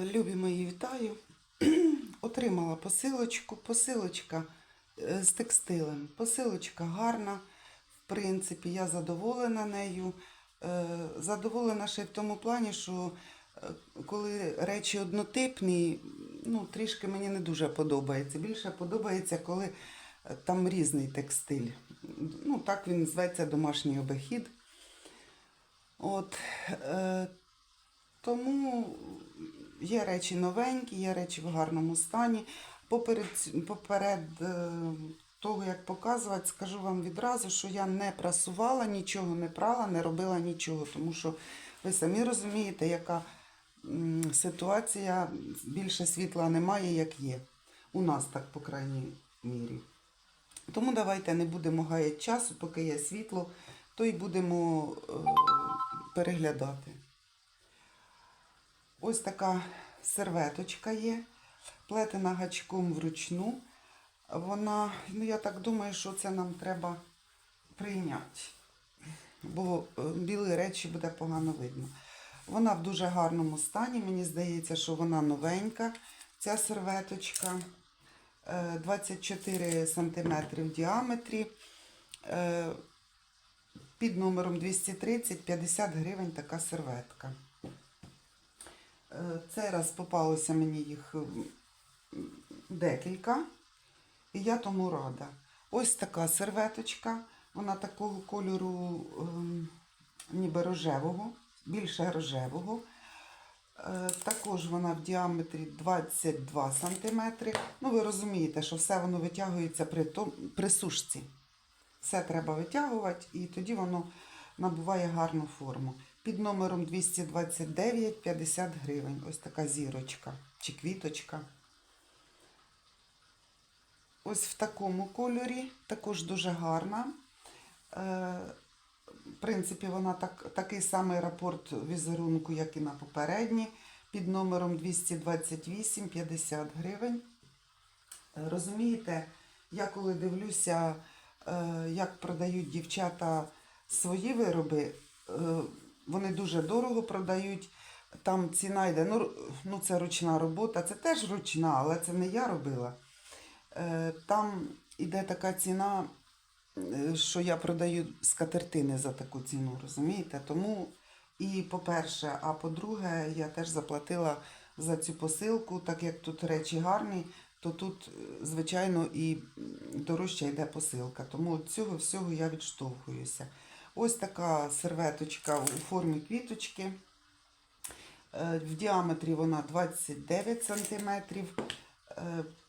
Любі мої, вітаю. Отримала посилочку. Посилочка е, з текстилем. Посилочка гарна. В принципі, я задоволена нею. Е, Задоволена ще в тому плані, що е, коли речі однотипні, ну, трішки мені не дуже подобається. Більше подобається, коли там різний текстиль. Ну, так він зветься домашній обихід. От, е, тому є речі новенькі, є речі в гарному стані. Поперед, поперед е, того, як показувати, скажу вам відразу, що я не прасувала, нічого не прала, не робила нічого, тому що ви самі розумієте, яка ситуація, більше світла немає, як є. У нас так, по крайній мірі. Тому давайте не будемо гаяти часу, поки є світло, то й будемо е, переглядати. Ось така серветочка є, плетена гачком вручну. Вона, ну я так думаю, що це нам треба прийняти, бо е, білі речі буде погано видно. Вона в дуже гарному стані. Мені здається, що вона новенька. Ця серветочка е, 24 см в діаметрі. Е, Під номером 230 50 гривень така серветка. Е, Цей раз попалося мені їх декілька, і я тому рада. Ось така серветочка, вона такого кольору, ем, ніби рожевого, більше рожевого. Е, Також вона в діаметрі 22 см. Ну, ви розумієте, що все воно витягується при, при сушці. Все треба витягувати, і тоді воно набуває гарну форму. Під номером 229 50 гривень. Ось така зірочка чи квіточка. Ось в такому кольорі, також дуже гарна. Е, в принципі, вона так, такий самий рапорт візерунку, як і на попередній. Під номером 228 50 гривень. Е, Розумієте, я коли дивлюся, е, як продають дівчата свої вироби, вони дуже дорого продають. Там ціна йде, ну, ну це ручна робота, це теж ручна, але це не я робила. Е, Там іде така ціна, е, що я продаю скатертини за таку ціну, розумієте? Тому і по-перше, а по-друге, я теж заплатила за цю посилку, так як тут речі гарні, то тут, е, звичайно, і дорожча йде посилка. Тому цього всього я відштовхуюся. Ось така серветочка у формі квіточки. Е, В діаметрі вона 29 см.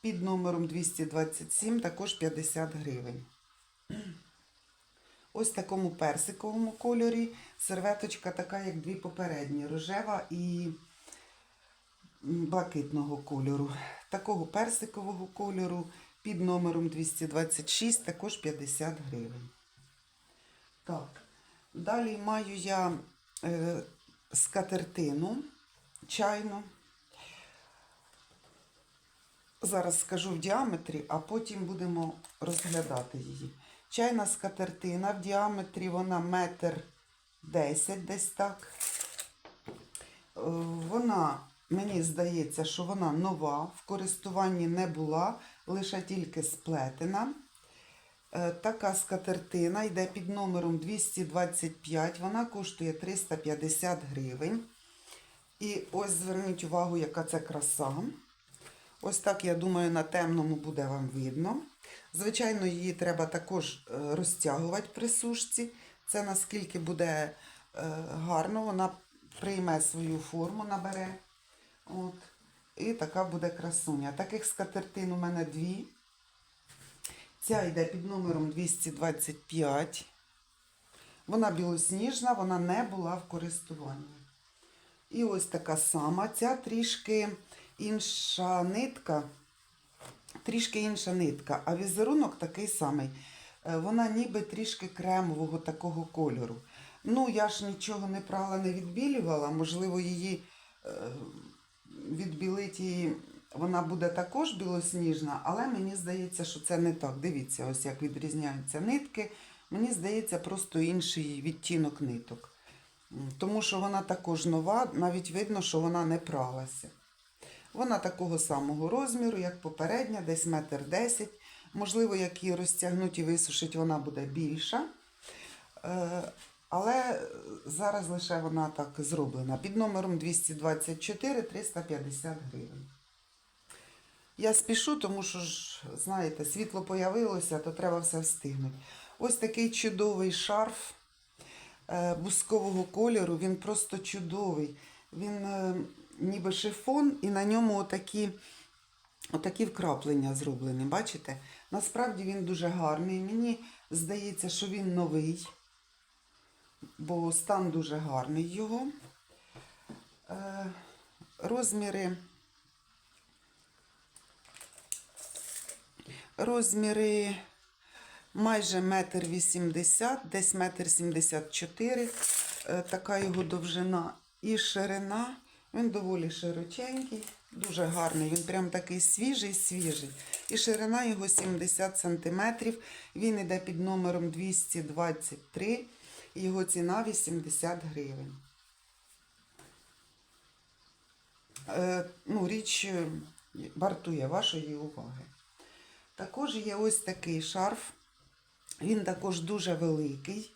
Під номером 227 також 50 гривень. Ось в такому персиковому кольорі. Серветочка така, як дві попередні, рожева і блакитного кольору. Такого персикового кольору під номером 226 також 50 гривень. Так, далі маю я е, скатертину чайну. Зараз скажу в діаметрі, а потім будемо розглядати її. Чайна скатертина в діаметрі вона метр десять десь так. Е, Вона, мені здається, що вона нова, в користуванні не була, лише тільки сплетена. Е, Така скатертина йде під номером 225, вона коштує 350 гривень. І ось зверніть увагу, яка це краса. Ось так, я думаю, на темному буде вам видно. Звичайно, її треба також е, розтягувати при сушці. Це наскільки буде е, гарно, вона прийме свою форму, набере. От. І така буде красуня. Таких скатертин у мене дві. Ця йде під номером 225. Вона білосніжна, вона не була в користуванні. І ось така сама. Ця трішки інша нитка, трішки інша нитка, а візерунок такий самий. Е, Вона ніби трішки кремового такого кольору. Ну, я ж нічого не прала, не відбілювала. Можливо, її е, відбілить її, вона буде також білосніжна, але мені здається, що це не так. Дивіться, ось як відрізняються нитки. Мені здається, просто інший відтінок ниток. Тому що вона також нова, навіть видно, що вона не пралася. Вона такого самого розміру, як попередня, десь метр десять. Можливо, як її розтягнуть і висушить, вона буде більша. Е, Але зараз лише вона так зроблена. Під номером 224 350 гривень. Я спішу, тому що ж, знаєте, світло появилося, то треба все встигнути. Ось такий чудовий шарф е, бускового кольору. Він просто чудовий. Він е, ніби шифон, і на ньому отакі, отакі вкраплення зроблені. Бачите? Насправді він дуже гарний. Мені здається, що він новий, бо стан дуже гарний його. Е, розміри. Розміри майже метр вісімдесят, десь метр сімдесят чотири. Е, Така його довжина і ширина. Він доволі широченький, дуже гарний. Він прям такий свіжий, свіжий. І ширина його 70 см. Він іде під номером 223. Його ціна 80 гривень. Е, ну, річ е, вартує вашої уваги. Також є ось такий шарф. Він також дуже великий.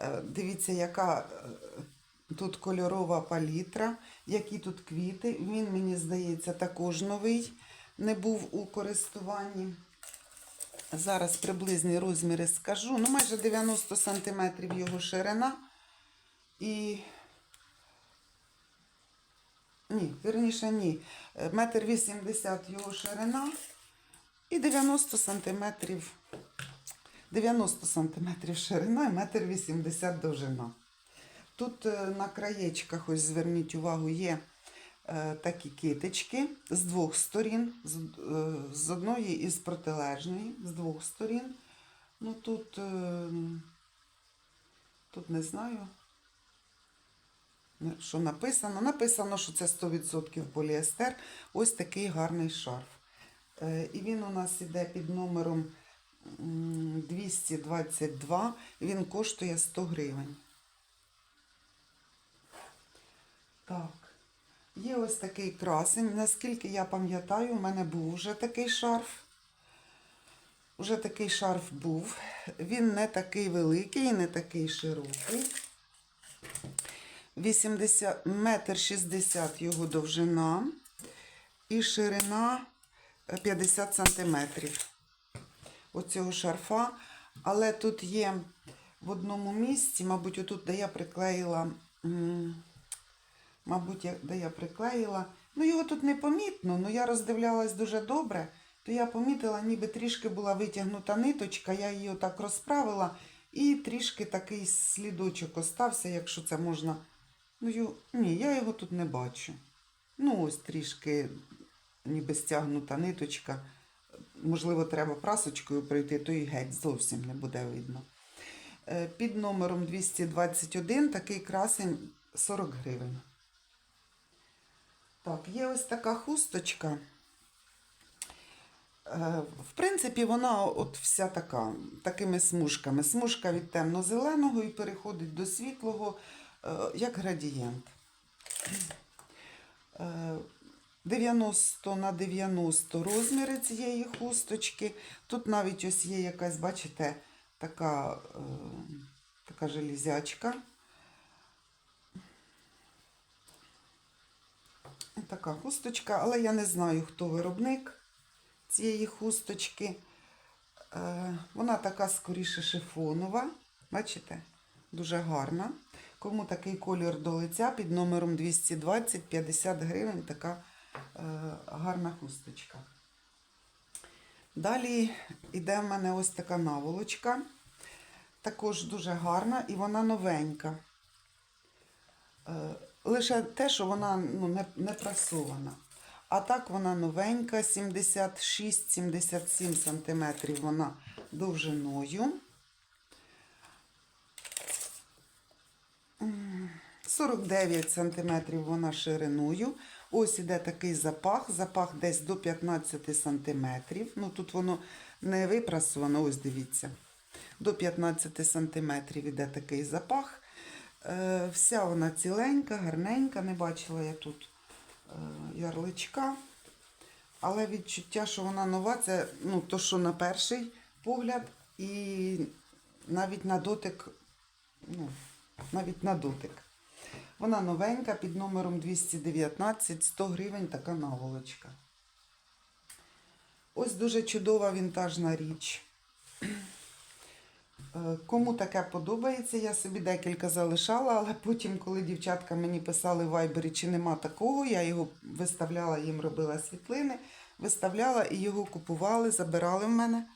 Е, Дивіться, яка е, тут кольорова палітра, які тут квіти. Він, мені здається, також новий, не був у користуванні. Зараз приблизні розміри скажу. Ну, майже 90 см його ширина. І ні, вірніше, ні. Е, Метр 80 його ширина і 90 сантиметрів 90 сантиметрів ширина і метр 80 довжина. Тут е, на краєчках, ось зверніть увагу, є е, такі китички з двох сторін, з, е, одної і з протилежної, з двох сторін. Ну тут, тут не знаю, що написано. Написано, що це 100% поліестер. Ось такий гарний шарф. Е, І він у нас іде під номером 222. Він коштує 100 гривень. Так. Є ось такий красень. Наскільки я пам'ятаю, у мене був вже такий шарф. Уже такий шарф був. Він не такий великий, і не такий широкий. 80, метр 60 його довжина і ширина 50 сантиметрів оцього шарфа. Але тут є в одному місці, мабуть, отут, де я приклеїла, мабуть, де я приклеїла. Ну, його тут не помітно, але я роздивлялась дуже добре, то я помітила, ніби трішки була витягнута ниточка, я її отак розправила, і трішки такий слідочок остався, якщо це можна. Ну, ні, я його тут не бачу. Ну, ось трішки ніби стягнута ниточка. Можливо, треба прасочкою пройти, то і геть зовсім не буде видно. Е, Під номером 221 такий красень 40 гривень. Так, є ось така хусточка. Е, В принципі, вона от вся така, такими смужками. Смужка від темно-зеленого і переходить до світлого, е, як градієнт. Е, 90 на 90 розміри цієї хусточки. Тут навіть ось є якась, бачите, така, е, така железячка. Така хусточка, але я не знаю, хто виробник цієї хусточки. Е, Вона така скоріше шифонова. Бачите? Дуже гарна. Кому такий колір до лиця під номером 220 50 гривень така гарна хусточка. Далі йде в мене ось така наволочка. Також дуже гарна і вона новенька. Е, лише те, що вона ну, не, не прасована. А так вона новенька, 76-77 см вона довжиною. М, 49 см вона шириною. Ось іде такий запах. Запах десь до 15 см. Ну тут воно не випрасовано, ось дивіться. До 15 см іде такий запах. Е, вся вона ціленька, гарненька. Не бачила я тут ярличка. Але відчуття, що вона нова, це ну, то, що на перший погляд, і навіть на дотик, ну, навіть на дотик. Вона новенька під номером 219, 100 гривень така наволочка. Ось дуже чудова вінтажна річ. Е, Кому таке подобається, я собі декілька залишала, але потім, коли дівчатка мені писали в вайбері, чи нема такого, я його виставляла, їм робила світлини, виставляла і його купували, забирали в мене.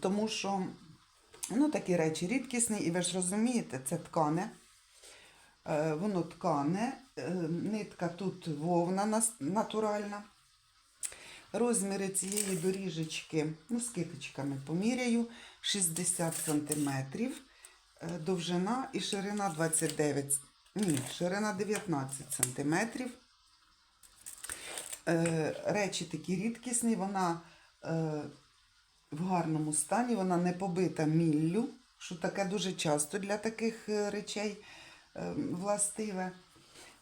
Тому що ну, такі речі рідкісні, і ви ж розумієте, це ткане. Е, Воно ткане, е, нитка тут вовна натуральна. Розміри цієї доріжечки, ну, з китичками поміряю, 60 см, довжина і ширина 29, ні, ширина 19 см. Речі такі рідкісні, вона е, в гарному стані, вона не побита міллю, що таке дуже часто для таких е, речей е, властиве.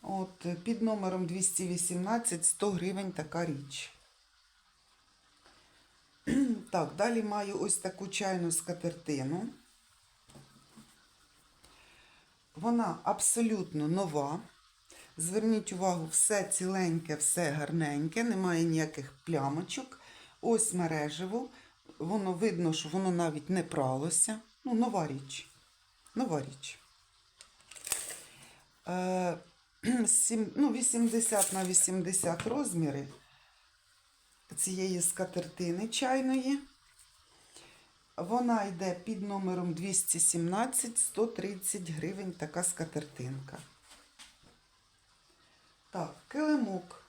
От, під номером 218 100 гривень така річ. Так, далі маю ось таку чайну скатертину. Вона абсолютно нова. Зверніть увагу, все ціленьке, все гарненьке, немає ніяких плямочок. Ось мережево. Воно видно, що воно навіть не пралося. Ну, нова річ. Нова річ. Е, сім- ну, 80 на 80 розміри цієї скатертини чайної. Вона йде під номером 217 130 гривень така скатертинка. Так, килимок.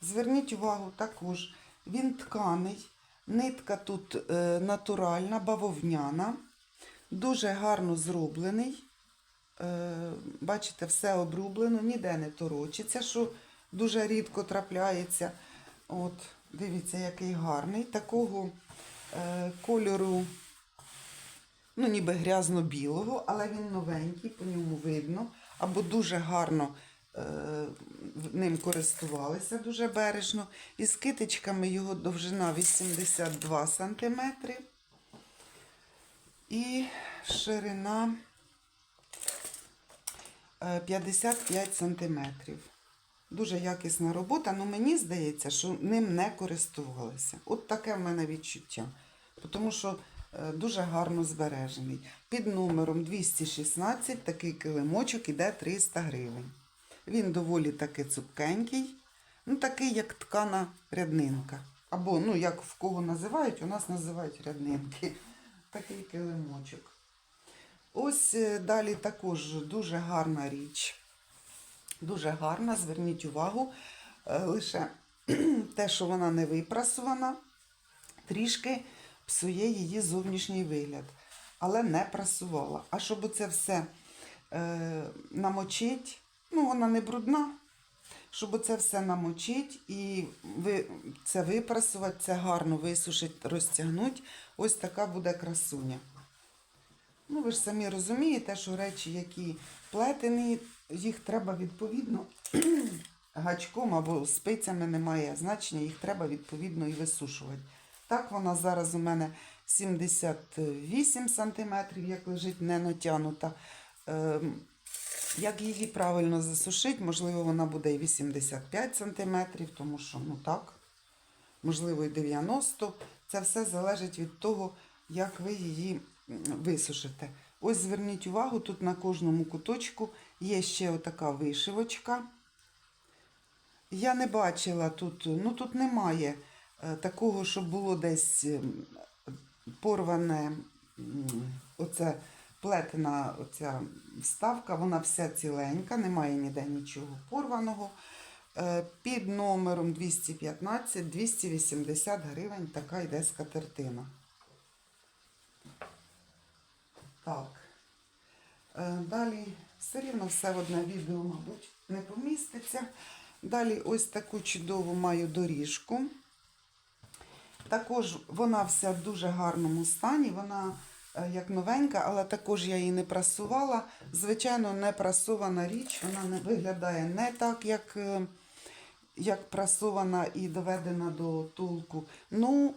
Зверніть увагу також. Він тканий. Нитка тут е, натуральна, бавовняна. Дуже гарно зроблений. Е, бачите, все обрублено, ніде не торочиться, що дуже рідко трапляється. От, дивіться, який гарний. Такого е, кольору, ну, ніби грязно-білого, але він новенький, по ньому видно. Або дуже гарно ним користувалися, дуже бережно. І з китичками його довжина 82 см. І ширина е, 55 сантиметрів. Дуже якісна робота, але мені здається, що ним не користувалися. От таке в мене відчуття. Тому що е, дуже гарно збережений. Під номером 216 такий килимочок іде 300 гривень. Він доволі таки цупкенький, ну такий, як ткана ряднинка. Або, ну, як в кого називають, у нас називають ряднинки. Такий килимочок. Ось е, далі також дуже гарна річ. Дуже гарна, зверніть увагу. Е, Лише те, що вона не випрасувана, трішки псує її зовнішній вигляд, але не прасувала. А щоб це все е, намочить, ну вона не брудна, щоб це все намочить і ви, це випрасувати, це гарно висушить, розтягнуть, ось така буде красуня. Ну, ви ж самі розумієте, що речі, які плетені, їх треба відповідно гачком або спицями немає значення, їх треба відповідно і висушувати. Так, вона зараз у мене 78 см, як лежить не натягнута. Як її правильно засушити, можливо, вона буде і 85 см, тому що, ну так, можливо, і 90 Це все залежить від того, як ви її висушите. Ось зверніть увагу, тут на кожному куточку є ще отака вишивочка. Я не бачила тут, ну тут немає е, такого, щоб було десь порване оце плетена оця вставка, вона вся ціленька, немає ніде нічого порваного. Е, Під номером 215 280 гривень така йде скатертина. Так. Е, Далі все рівно все одне відео, мабуть, не поміститься. Далі ось таку чудову маю доріжку. Також вона вся в дуже гарному стані. Вона як новенька, але також я її не прасувала. Звичайно, не прасована річ, вона не виглядає не так, як, е, як прасована і доведена до толку. Ну,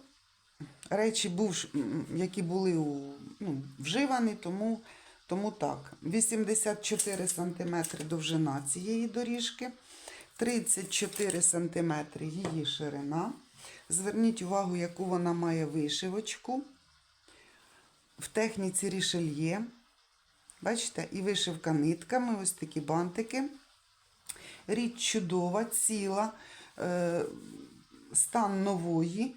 речі, був, які були у, ну, вживані, тому, тому так. 84 см довжина цієї доріжки, 34 см її ширина. Зверніть увагу, яку вона має вишивочку. В техніці рішельє. Бачите, і вишивка нитками, ось такі бантики. Річ чудова, ціла, е, стан нової.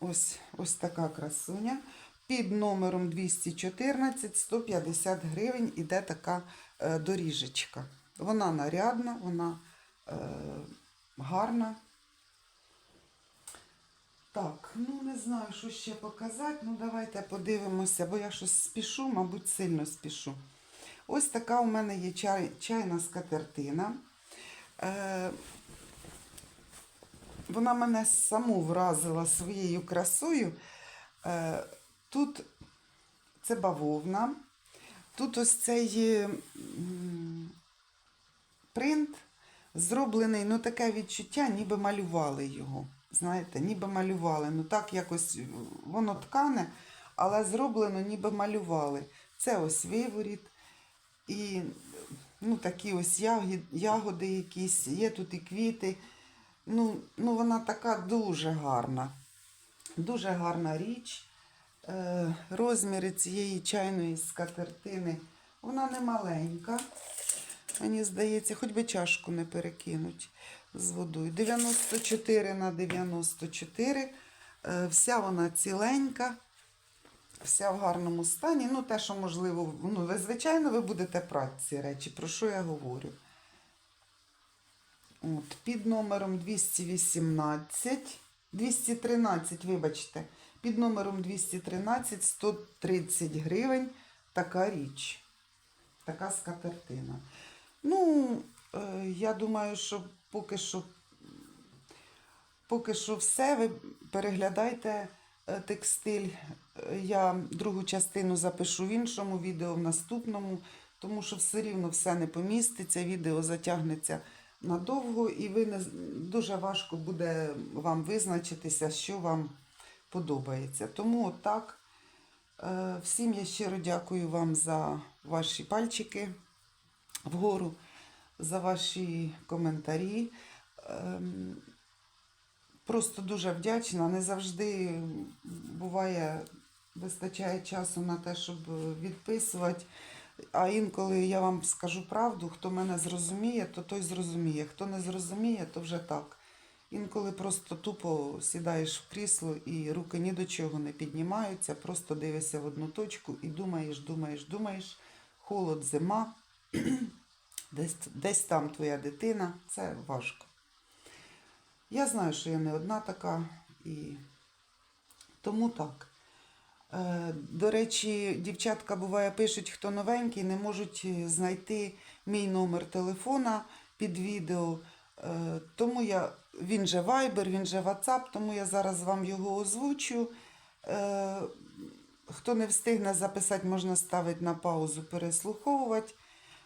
Ось, ось така красуня. Під номером 214 150 гривень іде така е, доріжечка. Вона нарядна, вона е, гарна. Так, ну не знаю, що ще показати. Ну, давайте подивимося, бо я щось спішу, мабуть, сильно спішу. Ось така у мене є чай, чайна скатертина. Е, вона мене саму вразила своєю красою. Е, тут це бавовна. Тут ось цей принт зроблений, ну таке відчуття, ніби малювали його. Знаєте, ніби малювали. Ну так якось воно ткане, але зроблено ніби малювали. Це ось виворіт. І ну, такі ось ягоди якісь, є тут і квіти. Ну, ну вона така дуже гарна. Дуже гарна річ. Е, розміри цієї чайної скатертини, вона не маленька. Мені здається, хоч би чашку не перекинуть з водою. 94 на 94. Е, вся вона ціленька, вся в гарному стані. Ну, те, що можливо, ну, ви, звичайно, ви будете прати ці речі, про що я говорю. От, під номером 218, 213, вибачте, під номером 213 130 гривень така річ. Така скатертина. Ну, е, я думаю, що поки що, поки що все. Ви переглядайте е, текстиль. Я другу частину запишу в іншому відео, в наступному, тому що все рівно все не поміститься. Відео затягнеться надовго, і ви не, дуже важко буде вам визначитися, що вам подобається. Тому отак. Е, Всім я щиро дякую вам за ваші пальчики вгору, за ваші коментарі. Ем, Просто дуже вдячна. Не завжди буває, вистачає часу на те, щоб відписувати. А інколи я вам скажу правду, хто мене зрозуміє, то той зрозуміє. Хто не зрозуміє, то вже так. Інколи просто тупо сідаєш в крісло і руки ні до чого не піднімаються, просто дивишся в одну точку і думаєш, думаєш, думаєш. Холод, зима, десь, десь там твоя дитина. Це важко. Я знаю, що я не одна така, і тому так. Е, До речі, дівчатка буває пишуть, хто новенький, не можуть е, знайти мій номер телефона під відео. Е, Тому я, він же Viber, він же WhatsApp, тому я зараз вам його озвучу. Хто не встигне записати, можна ставити на паузу, переслуховувати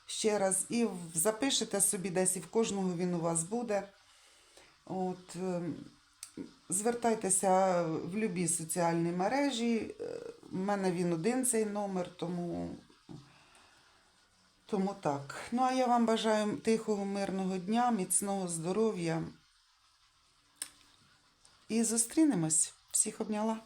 ще раз. І запишете собі десь, і в кожного він у вас буде. От, е, звертайтеся в любі соціальні мережі. Е, У мене він один цей номер, тому, тому так. Ну, а я вам бажаю тихого, мирного дня, міцного здоров'я. І зустрінемось. Всіх обняла.